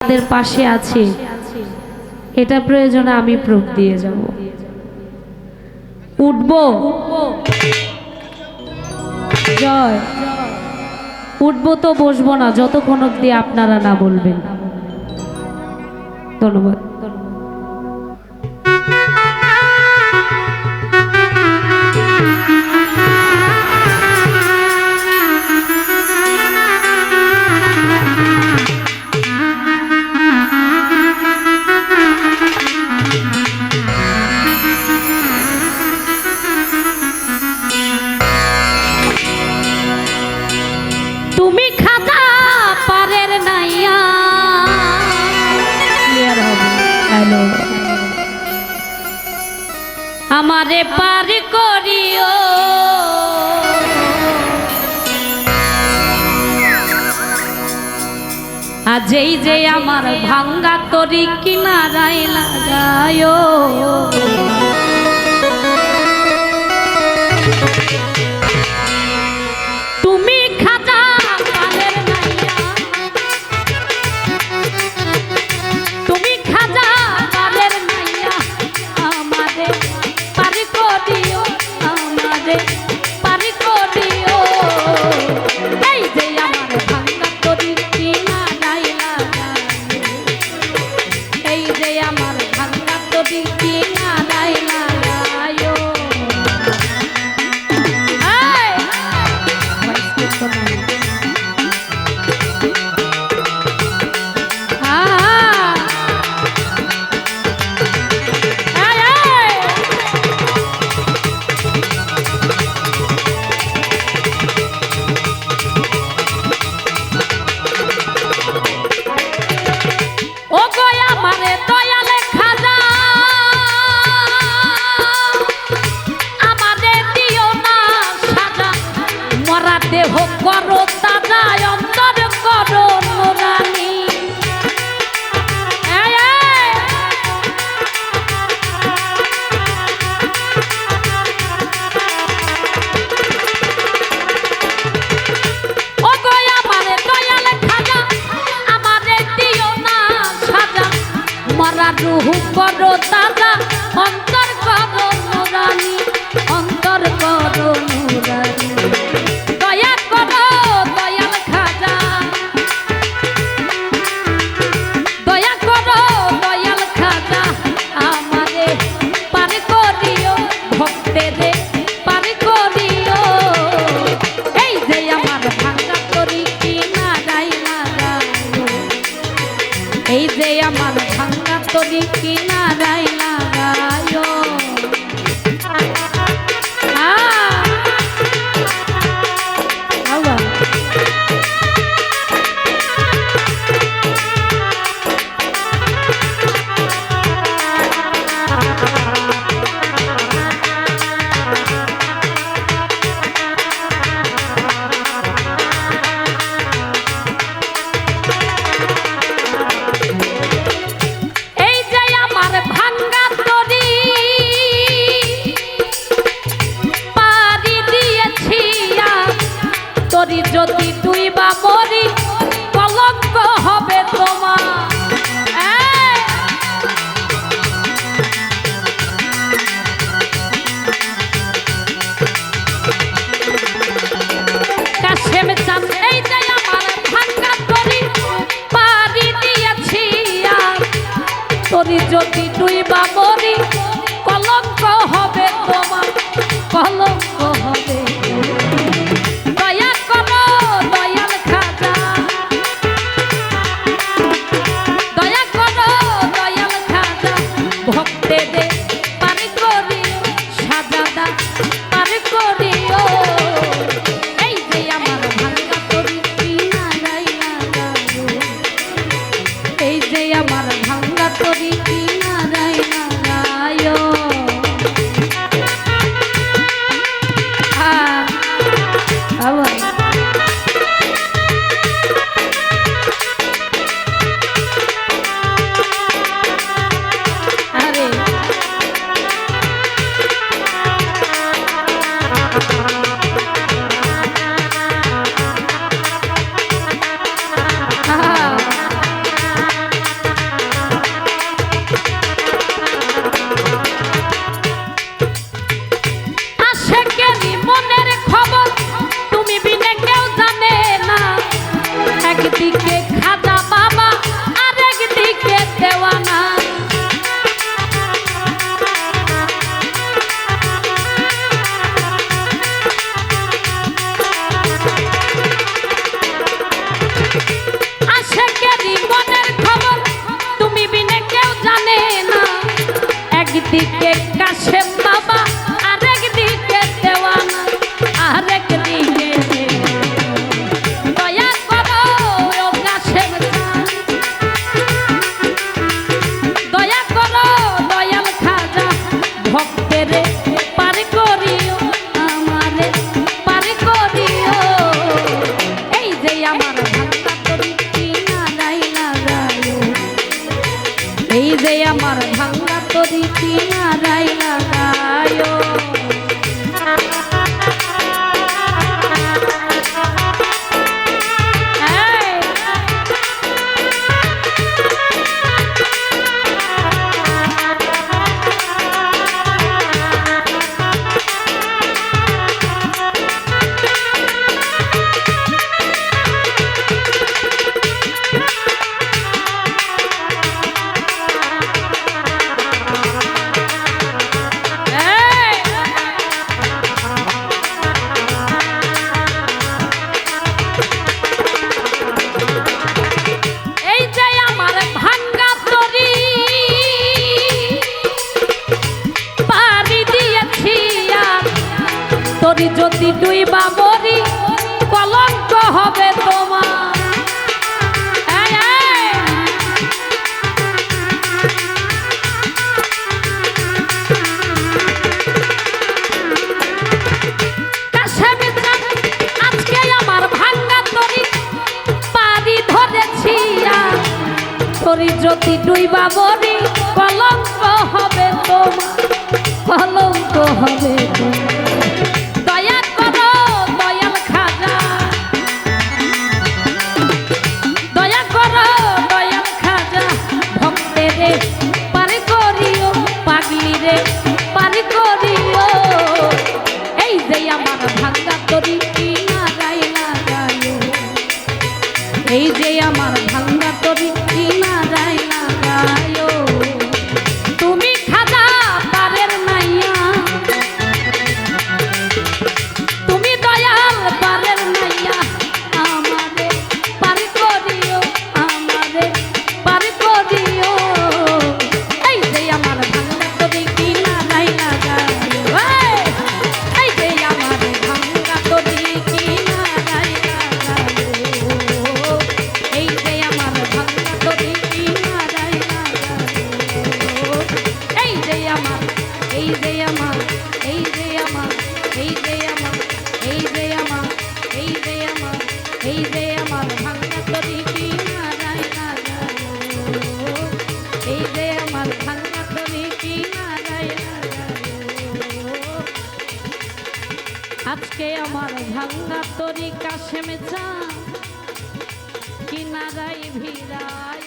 তাদের পাশে আছে। এটা প্রয়োজনে আমি প্রুফ দিয়ে যাব। উঠব? জয়। উঠব তো বসবো না, যতক্ষণ অব্দি আপনারা না বলবেন। ধন্যবাদ। আমারে পারি করিও। আজেই যে আমার ভাঙ্গা তরি কিনারায় লাগায় রুহু করো তারা অন্তর করো লাগাই লাগাই। বাবা। দিকে কাশেম পিয়ারাই লাগায়ো করি যদি দুই বাবরি? কলঙ্ক হবে তোমার কলঙ্ক হবে তোমার। আজকে আমার ভাঙ্গা তরি কাশেমে চা কিনারাই ভিড়ায়